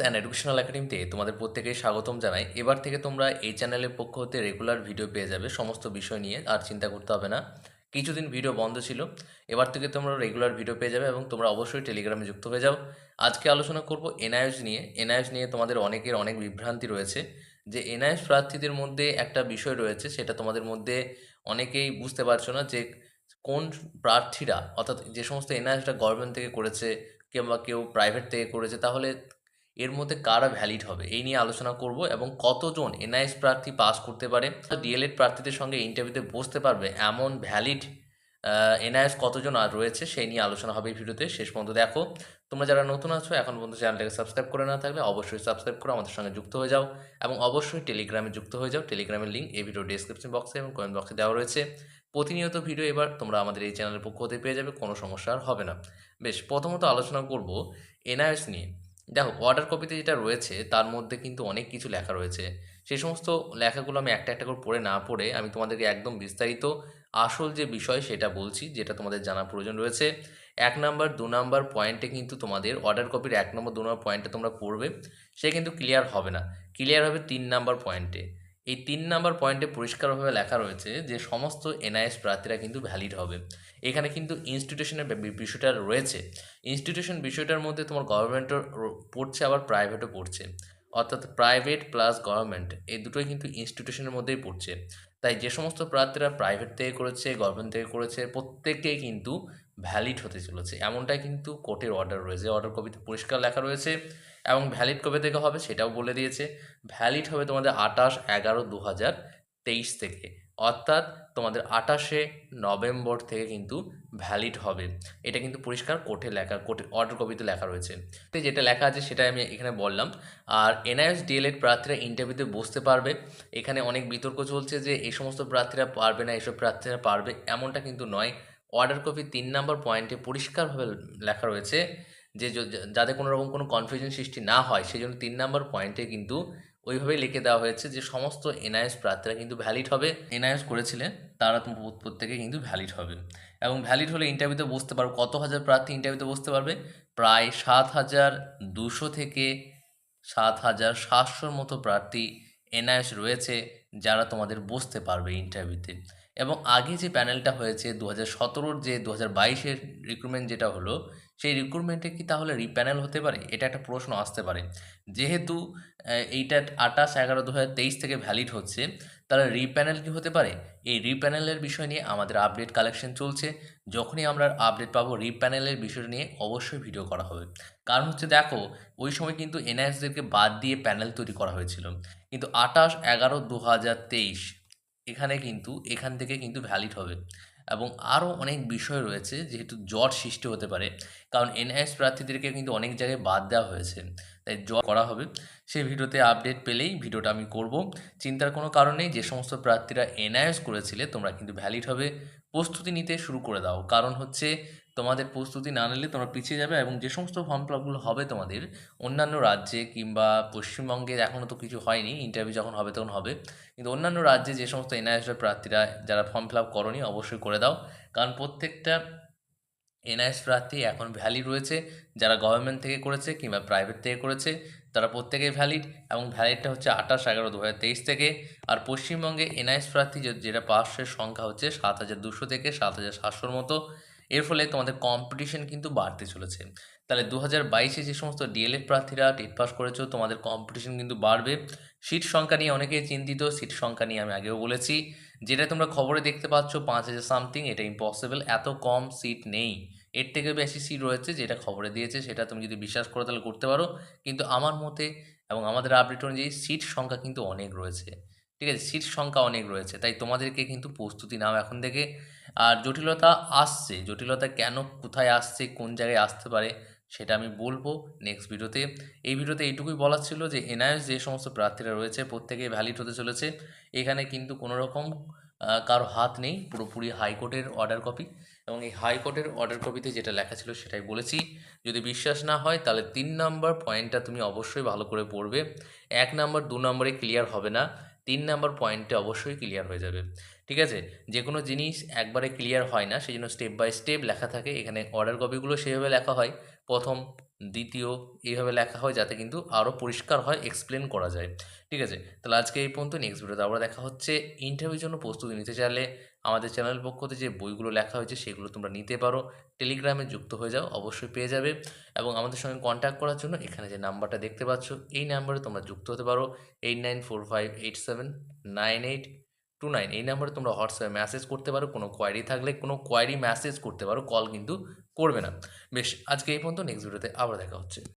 And educational একাডেমিতে তোমাদের প্রত্যেকেই স্বাগতম জানাই। এবার থেকে তোমরা এই চ্যানেলের পক্ষ হতে রেগুলার ভিডিও পেয়ে যাবে সমস্ত বিষয় নিয়ে, আর চিন্তা করতে হবে না। কিছুদিন ভিডিও বন্ধ ছিল, এবার থেকে তোমরা রেগুলার ভিডিও পেয়ে যাবে এবং তোমরা অবশ্যই টেলিগ্রামে যুক্ত হয়ে যাও। আজকে আলোচনা করব এনআইএস নিয়ে। এনআইএস নিয়ে তোমাদের অনেকের অনেক বিভ্রান্তি রয়েছে। যে এনআইএস প্রার্থীদের মধ্যে একটা বিষয় রয়েছে, সেটা তোমাদের মধ্যে অনেকেই বুঝতে পারছ না যে কোন প্রার্থীরা, অর্থাৎ যে সমস্ত এনআইএসটা গভর্নমেন্ট থেকে করেছে, কিংবা কেউ প্রাইভেট থেকে করেছে, তাহলে এর মধ্যে কারা ভ্যালিড হবে? এই নিয়ে আলোচনা করব এবং কতজন এনআইএস প্রার্থী পাস করতে পারে? ডিএলএড প্রার্থীদের সঙ্গে ইন্টারভিউতে বসতে পারবে এমন ভ্যালিড এনআইএস কতজন আর রয়েছে সেই নিয়ে আলোচনা হবে এই ভিডিওতে শেষ পর্যন্ত দেখো। তোমরা যারা নতুন আছো, এখন পর্যন্ত চ্যানেলটাকে সাবস্ক্রাইব করে না থাকলে অবশ্যই সাবস্ক্রাইব করে, আমাদের সঙ্গে যুক্ত হয়ে যাও এবং অবশ্যই টেলিগ্রামে যুক্ত হয়ে যাও। টেলিগ্রামের লিঙ্ক এই ভিডিও ডিসক্রিপশন বক্সে এবং কমেন্ট বক্সে দেওয়া রয়েছে। প্রতিনিয়ত ভিডিও এবার তোমরা আমাদের এই চ্যানেলের পক্ষ হতে পেয়ে যাবে, কোনো সমস্যা আর হবে না। বেশ, প্রথমত আলোচনা করব এনআইএস নিয়ে। দেখো অর্ডার কপিতে যেটা রয়েছে, তার মধ্যে কিন্তু অনেক কিছু লেখা রয়েছে। সেই সমস্ত লেখাগুলো আমি একটা একটা করে পড়ে না পড়ে আমি তোমাদেরকে একদম বিস্তারিত আসল যে বিষয় সেটা বলছি, যেটা তোমাদের জানা প্রয়োজন রয়েছে। এক নাম্বার, দু নাম্বার পয়েন্টে কিন্তু তোমাদের অর্ডার কপির এক নম্বর, দু নম্বর পয়েন্টে তোমরা পড়বে, সে কিন্তু ক্লিয়ার হবে না। ক্লিয়ার হবে তিন নাম্বার পয়েন্টে এই তিন নাম্বার পয়েন্টে পরিষ্কারভাবে লেখা রয়েছে যে সমস্ত এনআইএস প্রার্থীরা কিন্তু ভ্যালিড হবে। এখানে কিন্তু ইনস্টিটিউশনের বিষয়টা রয়েছে। ইনস্টিটিউশন বিষয়টার মধ্যে তোমার গভর্নমেন্টও পড়ছে, আবার প্রাইভেটও পড়ছে। অর্থাৎ প্রাইভেট প্লাস গভর্নমেন্ট এই দুটোই কিন্তু ইনস্টিটিউশনের মধ্যেই পড়ছে। তাই যে সমস্ত প্রার্থীরা প্রাইভেট থেকে করেছে গভর্নমেন্ট থেকে করেছে প্রত্যেককেই কিন্তু ভ্যালিড হতে চলেছে। এমনটাই কিন্তু কোর্টের অর্ডার রয়েছে। অর্ডার কপিতে পরিষ্কার লেখা রয়েছে এবং ভ্যালিড কবে থেকে হবে সেটাও বলে দিয়েছে। ভ্যালিড হবে তোমাদের আঠাশ এগারো দু হাজার তেইশ থেকে। অর্থাৎ তোমাদের আঠাশে নভেম্বর থেকে কিন্তু ভ্যালিড হবে। এটা কিন্তু পরিষ্কার কোর্টে লেখা কোর্টের অর্ডার কপিতে লেখা রয়েছে। তো যেটা লেখা আছে সেটাই আমি এখানে বললাম। আর এনআইএস ডিএলএড প্রার্থীরা ইন্টারভিউতে বসতে পারবে। এখানে অনেক বিতর্ক চলছে যে এই সমস্ত প্রার্থীরা পারবে না, এসব প্রার্থীরা পারবে এমনটা কিন্তু নয়। অর্ডার কপি তিন নম্বর পয়েন্টে পরিষ্কারভাবে লেখা রয়েছে যে যাতে কোনো রকম কোনো কনফিউশন সৃষ্টি না হয় সেই জন্য তিন নম্বর পয়েন্টে কিন্তু ওইভাবেই লিখে দেওয়া হয়েছে যে সমস্ত এনআইএস প্রার্থীরা কিন্তু ভ্যালিড হবে। এনআইএস করেছিলেন, তারা প্রত্যেকে কিন্তু ভ্যালিড হবে। এবং ভ্যালিড হলে ইন্টারভিউতে বসতে পারবে, কত হাজার প্রার্থী ইন্টারভিউতে বসতে পারবে? প্রায় সাত হাজার দুশো থেকে সাত হাজার সাতশোর মতো প্রার্থী এনআইএস রয়েছে। যারা তোমাদের বসতে পারবে ইন্টারভিউতে এবং আগে যে প্যানেলটা হয়েছে দু হাজার সতেরোর যে দু হাজার বাইশের রিক্রুটমেন্ট যেটা হলো সেই রিক্রুটমেন্টে কি তাহলে রিপ্যানেল হতে পারে? এটা একটা প্রশ্ন আসতে পারে। যেহেতু এইটা আঠাশ এগারো দু থেকে ভ্যালিড হচ্ছে, তাহলে রিপ্যানেল কি হতে পারে? এই রিপ্যানেলের বিষয় নিয়ে আমাদের আপডেট কালেকশন চলছে। যখনই আমরা আপডেট পাবো রিপ্যানেলের বিষয় নিয়ে অবশ্যই ভিডিও করা হবে। কারণ হচ্ছে দেখো, ওই সময় কিন্তু এনআইএসদেরকে বাদ দিয়ে প্যানেল তৈরি করা হয়েছিল। কিন্তু আঠাশ এগারো দু এখানে কিন্তু, এখান থেকে কিন্তু ভ্যালিড হবে। এবং আরও অনেক বিষয় রয়েছে যেহেতু জট সৃষ্টি হতে পারে। কারণ এনআইএস প্রার্থীদেরকে কিন্তু অনেক জায়গায় বাদ দেওয়া হয়েছে। তাই জট করা হবে। সেই ভিডিওতে আপডেট পেলেই ভিডিওটা আমি করব। চিন্তার কোনো কারণ যে সমস্ত প্রার্থীরা এনআইএস করেছিলে, তোমরা কিন্তু ভ্যালিড হবে। প্রস্তুতি নিতে শুরু করে দাও। কারণ হচ্ছে তোমাদের প্রস্তুতি না নিলে তোমরা পিছিয়ে যাবে এবং যে সমস্ত ফর্ম ফিল আপগুলো হবে তোমাদের, অন্যান্য রাজ্যে কিংবা পশ্চিমবঙ্গে এখনও তো কিছু হয়নি ইন্টারভিউ যখন হবে তখন হবে, কিন্তু অন্যান্য রাজ্যে যে সমস্ত এনআইএসের প্রার্থীরা যারা ফর্ম ফিল আপ করনি অবশ্যই করে দাও, কারণ প্রত্যেকটা এনআইএস প্রার্থী এখন ভ্যালিড রয়েছে, যারা গভর্নমেন্ট থেকে করেছে কিংবা প্রাইভেট থেকে করেছে, তারা প্রত্যেকেই ভ্যালিড এবং ভ্যালিডটা হচ্ছে আঠাশ এগারো দু থেকে, আর পশ্চিমবঙ্গে এনআইএস প্রার্থী যেটা পাশের সংখ্যা হচ্ছে সাত হাজার দুশো থেকে সাত হাজার সাতশোর মতো এর ফলে তোমাদের কম্পিটিশন কিন্তু বাড়তে চলেছে। তাহলে দু হাজার বাইশে যে সমস্ত ডিএলএড প্রার্থীরা টেট পাস করেছ, তোমাদের কম্পিটিশন কিন্তু বাড়বে। সিট সংখ্যা নিয়ে অনেকেই চিন্তিত, সিট সংখ্যা নিয়ে আমি আগেও বলেছি। যেটা তোমরা খবরে দেখতে পাচ্ছ, পাঁচ হাজার সামথিং এটা ইম্পসিবল এত কম সিট নেই। এর থেকে বেশি সিট রয়েছে যেটা খবরে দিয়েছে, সেটা তুমি যদি বিশ্বাস করো তাহলে করতে পারো। কিন্তু আমার মতে এবং আমাদের আপডেট অনুযায়ী সিট সংখ্যা কিন্তু অনেক রয়েছে। ঠিক আছে, সিট সংখ্যা অনেক রয়েছে, তাই তোমাদেরকে কিন্তু প্রস্তুতি নাও এখন থেকে। আর জটিলতা আসছে, জটিলতা কেন, কোথায় আসছে, কোন জায়গায় আসতে পারে, সেটা আমি বলব নেক্সট ভিডিওতে এই ভিডিওতে এইটুকুই বলার ছিল যে এনআইএস যে সমস্ত প্রার্থীরা রয়েছে প্রত্যেকেই ভ্যালিড হতে চলেছে। এখানে কিন্তু কোনো রকম কারও হাত নেই, পুরোপুরি হাইকোর্টের অর্ডার কপি এবং এই হাইকোর্টের অর্ডার কপিতে যেটা লেখা ছিল সেটাই বলেছি। যদি বিশ্বাস না হয়, তাহলে তিন নম্বর পয়েন্টটা তুমি অবশ্যই ভালো করে পড়বে। এক নম্বর দু নম্বরে ক্লিয়ার হবে না। তিন নাম্বার পয়েন্টে অবশ্যই ক্লিয়ার হয়ে যাবে। ঠিক আছে? যে কোনো জিনিস একবারে ক্লিয়ার হয় না সেই জন্য স্টেপ বাই স্টেপ লেখা থাকে। এখানে অর্ডার কপিগুলো সেভাবে লেখা হয়। প্রথম, দ্বিতীয়, এইভাবে লেখা হয় যাতে কিন্তু আরও পরিষ্কার হয় এক্সপ্লেন করা যায়। ঠিক আছে? তাহলে আজকে এই পর্যন্ত নেক্সট ভিডিওতে আবার দেখা হচ্ছে। ইন্টারভিউর জন্য প্রস্তুতি নিতে চাইলে আমাদের চ্যানেল পক্ষ থেকে যে বইগুলো লেখা হয়েছে, সেগুলো তোমরা নিতে পারো। টেলিগ্রামে যুক্ত হয়ে যাও, অবশ্যই পেয়ে যাবে। এবং আমাদের সঙ্গে কন্ট্যাক্ট করার জন্য এখানে যে নাম্বারটা দেখতে পাচ্ছ, এই নাম্বারে তোমরা যুক্ত হতে পারো। Eight nine four five eight seven nine eight two nine এই নাম্বারে তোমরা হোয়াটসঅ্যাপে মেসেজ করতে পারো, কোনো কোয়ারি থাকলে কোনো কোয়ারি মেসেজ করতে পারো কল কিন্তু করবে না। বেশ, আজকে এই পর্যন্ত নেক্সট ভিডিওতে আবার দেখা হচ্ছে।